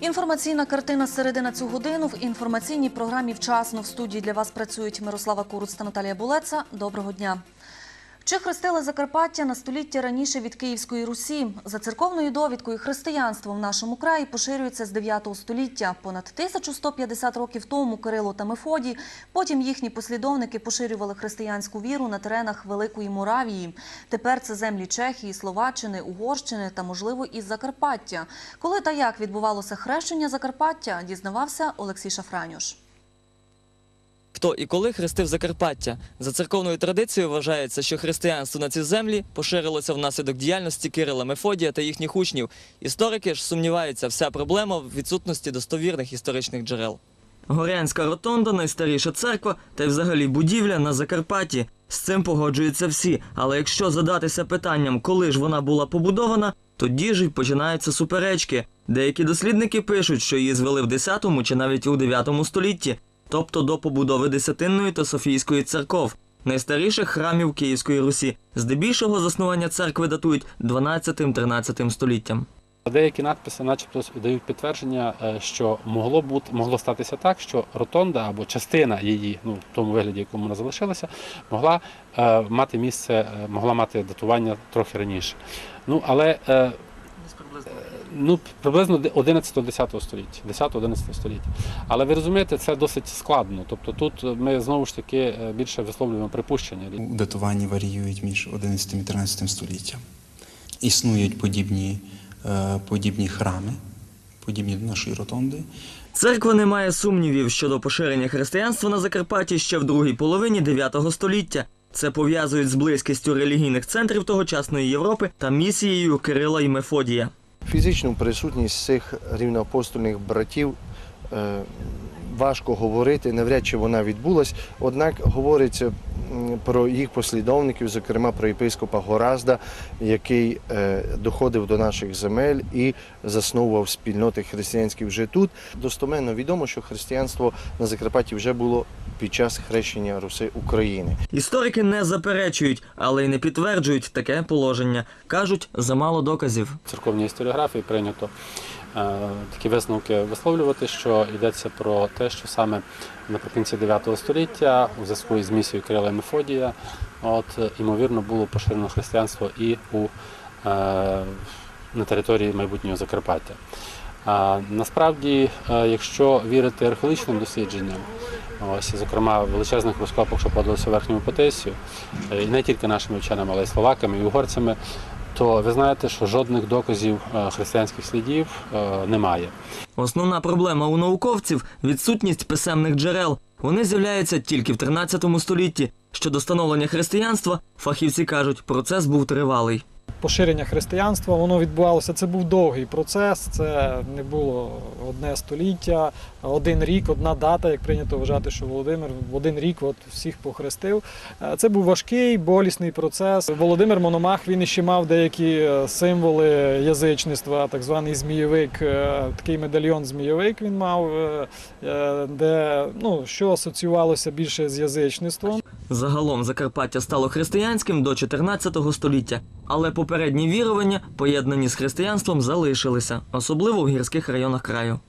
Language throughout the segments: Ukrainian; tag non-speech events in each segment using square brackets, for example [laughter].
Інформаційна картина середи на цю годину в інформаційній програмі вчасно в студії для вас працюють Мирослава Куруц та Наталія Булеца. Доброго дня. Чи хрестили Закарпаття на століття раніше від Київської Русі? За церковною довідкою християнство в нашому краї поширюється з 9 століття. Понад 1150 років тому Кирило та Мефодій, потім їхні послідовники поширювали християнську віру на теренах Великої Моравії. Тепер це землі Чехії, Словаччини, Угорщини та, можливо, і Закарпаття. Коли та як відбувалося хрещення Закарпаття, дізнавався Олексій Шафранюш. Хто і коли хрестив Закарпаття? За церковною традицією вважається, що християнство на ці землі поширилося внаслідок діяльності Кирила Мефодія та їхніх учнів. Історики ж сумніваються, вся проблема в відсутності достовірних історичних джерел. Горянська ротонда найстаріша церква та й взагалі будівля на Закарпатті. З цим погоджуються всі. Але якщо задатися питанням, коли ж вона була побудована, тоді ж й починаються суперечки. Деякі дослідники пишуть, що її звели в 10 чи навіть у 9 столітті, тобто до побудови Десятинної та Софійської церков, найстаріших храмів Київської Русі. Здебільшого заснування церкви датують 12-13 століттям. Деякі надписи, начебто, дають підтвердження, е, що могло бути могло статися так, що ротонда або частина її, ну в тому вигляді, якому вона залишилася, могла е, мати місце, е, могла мати датування трохи раніше. Ну але е, ну приблизно 11-10 століття, 10-11 століття. Але ви розумієте, це досить складно. Тобто тут ми знову ж таки е, більше висловлюємо припущення. У датуванні варіюють між 11 і 13 століттям. Існують подібні, е, подібні храми, подібні до нашої ротонди. Церква не має сумнівів щодо поширення християнства на Закарпатті ще в другій половині 9 століття. Це пов'язують з близькістю релігійних центрів тогочасної Європи та місією Кирила і Мефодія. Фізичну присутність цих рівноапостольних братів е, важко говорити, навряд чи вона відбулась. Однак говориться про їх послідовників, зокрема про єпископа Горазда, який е, доходив до наших земель і засновував спільноти християнські вже тут. Достоменно відомо, що християнство на Закарпатті вже було під час хрещення Руси України. Історики не заперечують, але й не підтверджують таке положення. Кажуть, замало доказів. церковній історіографії прийнято е, такі висновки висловлювати, що йдеться про те, що саме наприкінці 9 століття у зв'язку із місією Кирила Мефодія, от е, ймовірно було поширено християнство і у е, на території майбутнього Закарпаття. А насправді, е, якщо вірити археологічним дослідженням, ось зокрема величезних розкопок, що подалися в верхньому Потисю, е, і не тільки нашими вченими, але й словаками і угорцями, то ви знаєте, що жодних доказів е, християнських слідів е, немає. Основна проблема у науковців відсутність писемних джерел. Вони з'являються тільки в 13 столітті. Щодо становлення християнства, фахівці кажуть, процес був тривалий. Поширення християнства, воно відбувалося. Це був довгий процес, це не було одне століття, один рік, одна дата, як прийнято вважати, що Володимир в один рік от всіх похрестив. Е, Це був важкий, болісний процес. Володимир Мономах він іще мав деякі е, символи язичництва, так званий змійовик, е, такий медальйон змійовик він мав, де ну, що асоціювалося більше з язичництвом. Загалом Закарпаття стало християнським до 14 століття, але попередні вірування, поєднані з християнством, залишилися, особливо в гірських районах краю.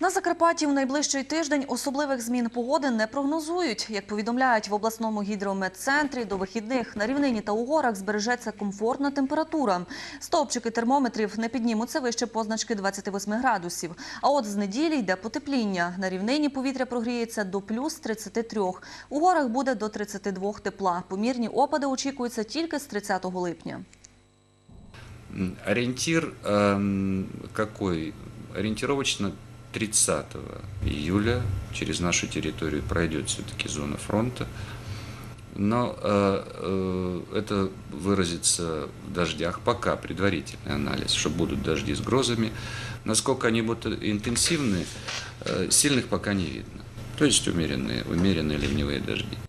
На Закарпатті в найближчий тиждень особливих змін погоди не прогнозують. Як повідомляють в обласному гідрометцентрі, до вихідних на рівнині та у горах збережеться комфортна температура. Стовпчики термометрів не піднімуться вище позначки 28 градусів. А от з неділі йде потепління. На рівнині повітря прогріється до плюс 33. У горах буде до 32 тепла. Помірні опади очікуються тільки з 30 липня. М, Ориентир эм, какой? Ориентировочно 30 июля через нашу территорию пройдет все-таки зона фронта. Но э, э, это выразится в дождях, пока предварительный анализ, что будут дожди с грозами. Насколько они будут интенсивны, э, сильных пока не видно. То есть умеренные, умеренные ливневые дожди.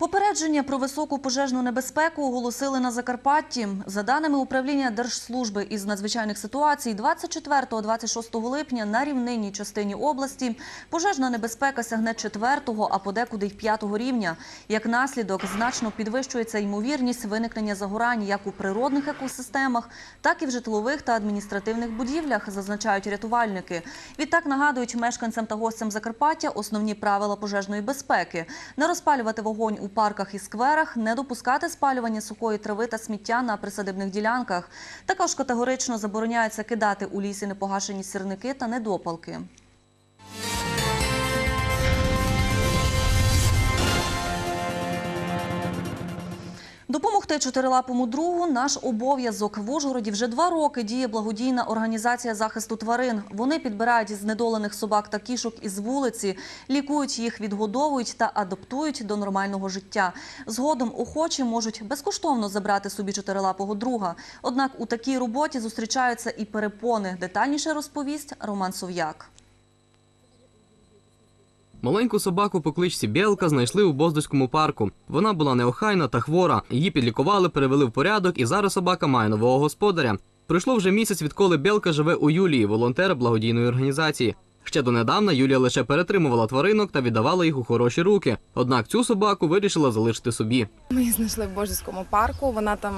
Попередження про високу пожежну небезпеку оголосили на Закарпатті. За даними управління Держслужби із надзвичайних ситуацій, 24-26 липня на рівнинній частині області пожежна небезпека сягне 4-го, а подекуди й 5-го рівня. Як наслідок, значно підвищується ймовірність виникнення загорань як у природних екосистемах, так і в житлових та адміністративних будівлях, зазначають рятувальники. Відтак нагадують мешканцям та гостям Закарпаття основні правила пожежної безпеки: не розпалювати вогонь у парках і скверах, не допускати спалювання сухої трави та сміття на присадибних ділянках. Також категорично забороняється кидати у лісі непогашені сірники та недопалки. Допомогти чотирилапому другу наш обов'язок. В Ужгороді вже два роки діє благодійна організація захисту тварин. Вони підбирають знедолених собак та кішок із вулиці, лікують їх, відгодовують та адаптують до нормального життя. Згодом охочі можуть безкоштовно забрати собі чотирилапого друга. Однак у такій роботі зустрічаються і перепони. Детальніше розповість Роман Сов'як. Маленьку собаку по кличці Білка знайшли у Боздоському парку. Вона була неохайна та хвора. Її підлікували, перевели в порядок, і зараз собака має нового господаря. Пройшло вже місяць, відколи Білка живе у Юлії, волонтера благодійної організації. Ще донедавна Юлія лише перетримувала тваринок та віддавала їх у хороші руки. Однак цю собаку вирішила залишити собі. Ми її знайшли в Божівському парку. Вона там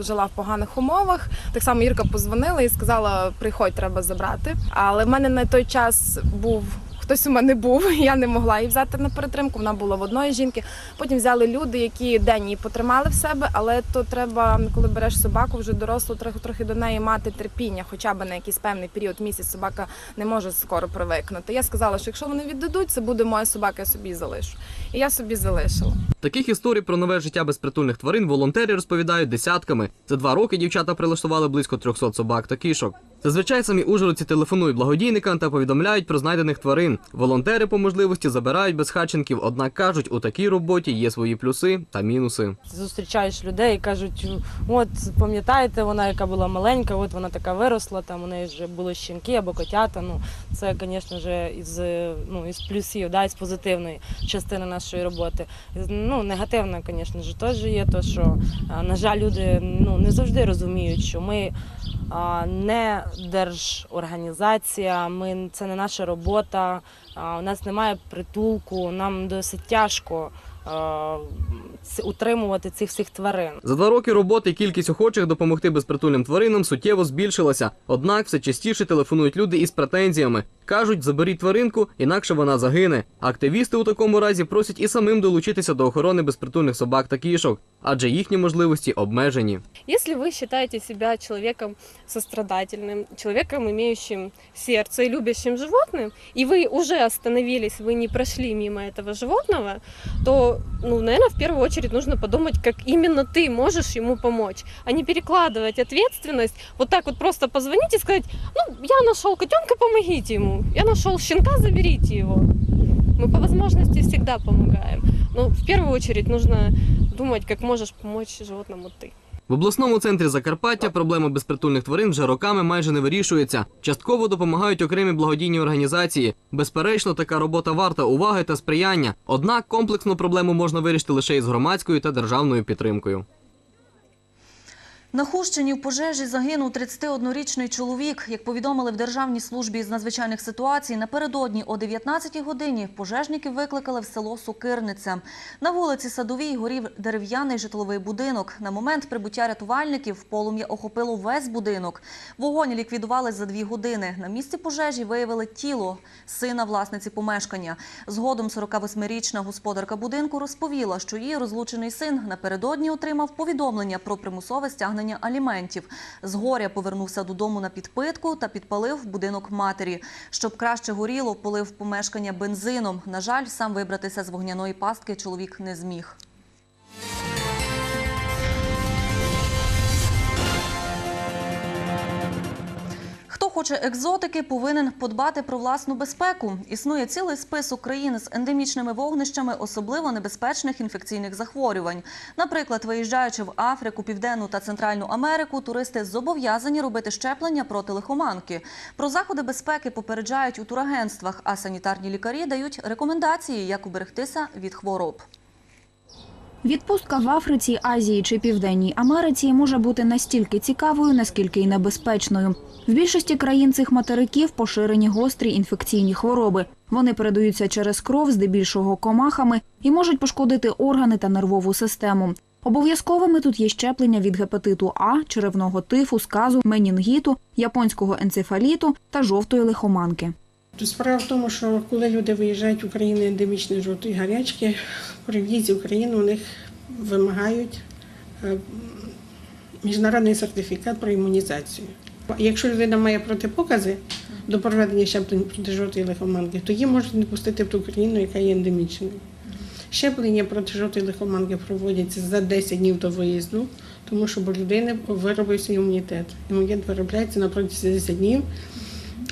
жила в поганих умовах. Так само Ірка позвонила і сказала: приходь, треба забрати. Але в мене на той час був. Хтось у мене був, [laughs] я не могла її взяти на перетримку. Вона була в одної жінки. Потім взяли люди, які день її потримали в себе, але то треба, коли береш собаку, вже дорослу, трохи трохи до неї мати терпіння, хоча б на якийсь певний період місяць собака не може скоро привикнути. Я сказала, що якщо вони віддадуть, це буде моя собака, я собі залишу. І я собі залишила. Таких історій про нове життя безпритульних тварин волонтери розповідають десятками. За два роки дівчата прилаштували близько 300 собак та кішок. Зазвичай самі ужгородці телефонують благодійникам та повідомляють про знайдених тварин. Волонтери по можливості забирають безхатченків, однак кажуть, у такій роботі є свої плюси та мінуси. Зустрічаєш людей і кажуть, от пам'ятаєте, вона яка була маленька, от вона така виросла, там у неї вже були щенки або котята. Ну це, звісно ж, із ну із плюсів, да, із позитивної частини нашої роботи. Ну негативна, звісно ж, теж є. То що на жаль, люди ну не завжди розуміють, що ми не держорганізація, ми це не наша робота. У нас немає притулку, нам досить тяжко утримувати цих всіх тварин. За два роки роботи кількість охочих допомогти безпритульним тваринам суттєво збільшилася. Однак все частіше телефонують люди із претензіями. Кажуть, заберіть тваринку, інакше вона загине. Активісти у такому разі просять і самим долучитися до охорони безпритульних собак та кішок, адже їхні можливості обмежені. Если вы считаете себя человеком сострадательным, человеком, имеющим сердце и любящим животным, и вы уже остановились, вы не прошли мимо этого животного, то, ну, наверное, в первую очередь нужно подумать, как именно ты можешь ему помочь, а не перекладывать ответственность, вот так вот просто позвонить и сказать, ну, я нашел котенка, помогите ему, я нашел щенка, заберите его. Мы по возможности всегда помогаем. Но в первую очередь нужно думать, как можешь помочь животному ты. В обласному центрі Закарпаття проблема безпритульних тварин вже роками майже не вирішується. Частково допомагають окремі благодійні організації. Безперечно, така робота варта уваги та сприяння. Однак комплексну проблему можна вирішити лише із громадською та державною підтримкою. На Хущині в пожежі загинув 31-річний чоловік. Як повідомили в Державній службі з надзвичайних ситуацій, напередодні о 19-й годині пожежники викликали в село Сокирниця. На вулиці Садовій горів дерев'яний житловий будинок. На момент прибуття рятувальників полум'я охопило весь будинок. Вогонь ліквідували за дві години. На місці пожежі виявили тіло сина власниці помешкання. Згодом 48-річна господарка будинку розповіла, що її розлучений син напередодні отримав повідомлення про примусове стягнення аліментів. З горя повернувся додому на підпитку та підпалив будинок матері. Щоб краще горіло, полив помешкання бензином. На жаль, сам вибратися з вогняної пастки чоловік не зміг. Хоче екзотики, повинен подбати про власну безпеку. Існує цілий список країн з ендемічними вогнищами особливо небезпечних інфекційних захворювань. Наприклад, виїжджаючи в Африку, Південну та Центральну Америку, туристи зобов'язані робити щеплення проти лихоманки. Про заходи безпеки попереджають у турагентствах, а санітарні лікарі дають рекомендації, як уберегтися від хвороб. Відпустка в Африці, Азії чи Південній Америці може бути настільки цікавою, наскільки й небезпечною. В більшості країн цих материків поширені гострі інфекційні хвороби. Вони передаються через кров, здебільшого комахами, і можуть пошкодити органи та нервову систему. Обов'язковими тут є щеплення від гепатиту А, черевного тифу, сказу, менінгіту, японського енцефаліту та жовтої лихоманки. Справа в тому, що коли люди виїжджають в Україну ендемічної жовтої гарячки, при в'їзді в Україну у них вимагають е, міжнародний сертифікат про імунізацію. Якщо людина має протипокази до проведення щеплень проти жовтої лихоманки, то її можуть не пустити в ту країну, яка є ендемічною. Щеплення проти жовтої лихоманки проводяться за 10 днів до виїзду, тому що у людини виробився імунітет. Імунітет виробляється на протязі 10 днів.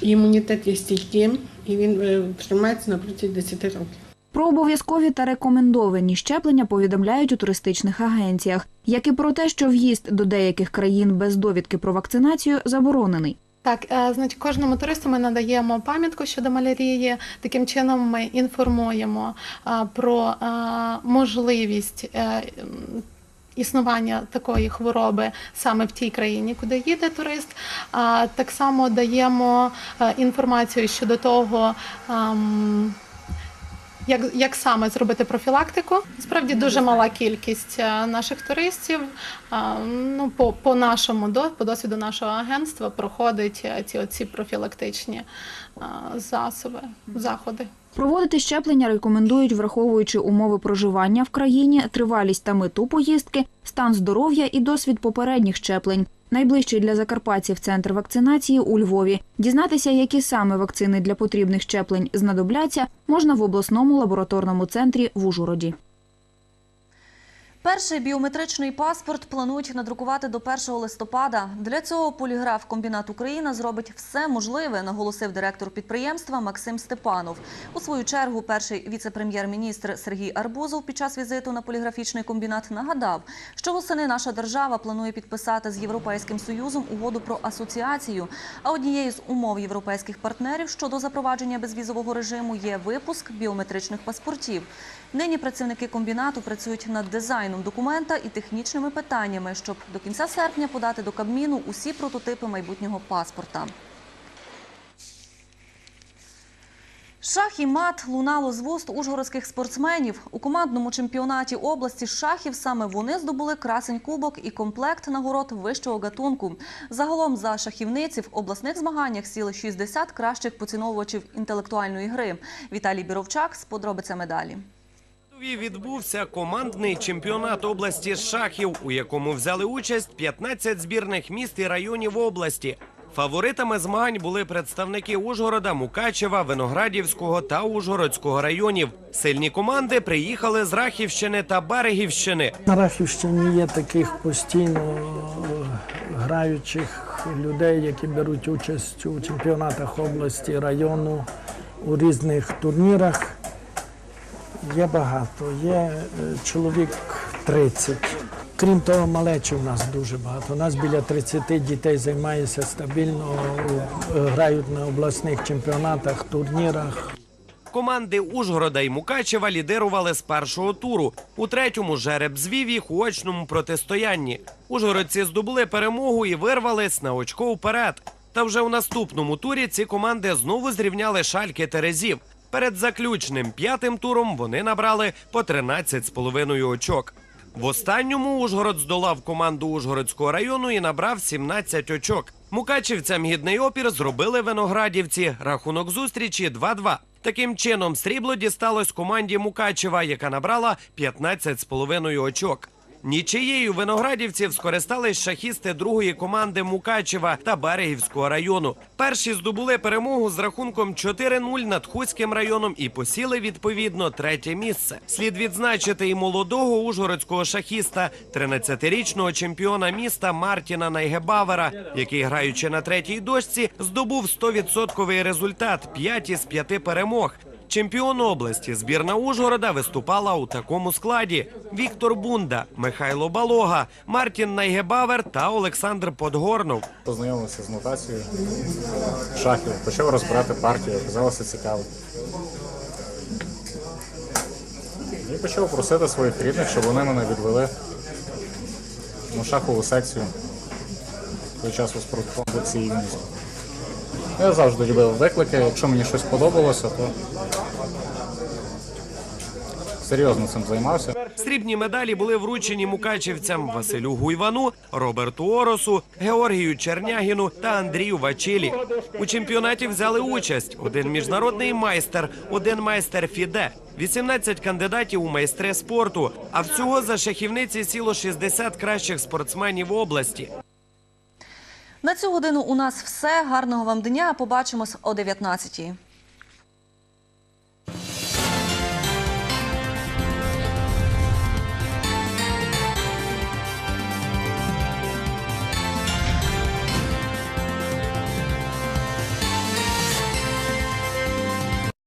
Імунітет є стійким і він е, тримається на протязі 10 років. Про обов'язкові та рекомендовані щеплення повідомляють у туристичних агенціях, як і про те, що в'їзд до деяких країн без довідки про вакцинацію заборонений. Так, е, значить, кожному туристу ми надаємо пам'ятку щодо малярії. Таким чином ми інформуємо е, про можливість існування такої хвороби саме в тій країні, куди їде турист. А Так само даємо е, інформацію щодо того. ем, як, як саме зробити профілактику? Справді дуже мала кількість е, наших туристів. Ну, по, по нашому по досвіду нашого агентства проходить е, ці оці профілактичні засоби, заходи. Проводити щеплення рекомендують, враховуючи умови проживання в країні, тривалість та мету поїздки, стан здоров'я і досвід попередніх щеплень. Найближчий для закарпатців центр вакцинації у Львові. Дізнатися, які саме вакцини для потрібних щеплень знадобляться, можна в обласному лабораторному центрі в Ужгороді. Перший біометричний паспорт планують надрукувати до 1 листопада. Для цього поліграф Комбінат Україна зробить все можливе, наголосив директор підприємства Максим Степанов. У свою чергу, перший віце-прем'єр-міністр Сергій Арбузов під час візиту на поліграфічний комбінат нагадав, що восени наша держава планує підписати з Європейським Союзом угоду про асоціацію. А однією з умов європейських партнерів щодо запровадження безвізового режиму є випуск біометричних паспортів. Нині працівники комбінату працюють над дизайном документа і технічними питаннями, щоб до кінця серпня подати до Кабміну усі прототипи майбутнього паспорта. Шах і мат лунало з вуст ужгородських спортсменів. У командному чемпіонаті області шахів саме вони здобули красень кубок і комплект нагород вищого гатунку. Загалом за шахівниці в обласних змаганнях сіли 60 кращих поціновувачів інтелектуальної гри. Віталій Біровчак з подробицями далі. Львові відбувся командний чемпіонат області з шахів, у якому взяли участь 15 збірних міст і районів області. Фаворитами змагань були представники Ужгорода, Мукачева, Виноградівського та Ужгородського районів. Сильні команди приїхали з Рахівщини та Берегівщини. На Рахівщині є таких постійно е, граючих людей, які беруть участь у чемпіонатах області, району, у різних турнірах. Є багато, є е, чоловік 30. Крім того, малечі у нас дуже багато. У нас біля 30 дітей займається стабільно, е, грають на обласних чемпіонатах, турнірах. Команди Ужгорода і Мукачева лідирували з першого туру. У третьому жереб звів їх у очному протистоянні. Ужгородці здобули перемогу і вирвались на очко вперед. Та вже у наступному турі ці команди знову зрівняли шальки Терезів. Перед заключним п'ятим туром вони набрали по 13,5 очок. В останньому Ужгород здолав команду Ужгородського району і набрав 17 очок. Мукачівцям гідний опір зробили виноградівці. Рахунок зустрічі 2-2. Таким чином, срібло дісталось команді Мукачева, яка набрала 15,5 очок. Нічиєю виноградівців скористались шахісти другої команди Мукачева та Берегівського району. Перші здобули перемогу з рахунком 4-0 над Хуським районом і посіли відповідно третє місце. Слід відзначити і молодого ужгородського шахіста, 13-річного чемпіона міста Мартіна Найгебавера, який, граючи на третій дошці, здобув 100% результат 5 із 5 перемог. Чемпіон області збірна Ужгорода виступала у такому складі: Віктор Бунда, Михайло Балога, Мартін Найгебавер та Олександр Подгорнов. Познайомився з нотацією шахів, почав розбирати партію, оказалося цікаво. І почав просити своїх рідних, щоб вони мене відвели на шахову секцію той час у спорткомплексі. Я завжди любив виклики. Якщо мені щось подобалося, то серйозно цим займався. Срібні медалі були вручені мукачівцям Василю Гуйвану, Роберту Оросу, Георгію Чернягіну та Андрію Вачилі. У чемпіонаті взяли участь один міжнародний майстер, один майстер Фіде, 18 кандидатів у майстри спорту. А всього за шахівниці сіло 60 кращих спортсменів області. На цю годину у нас все. Гарного вам дня. Побачимось о 19-й.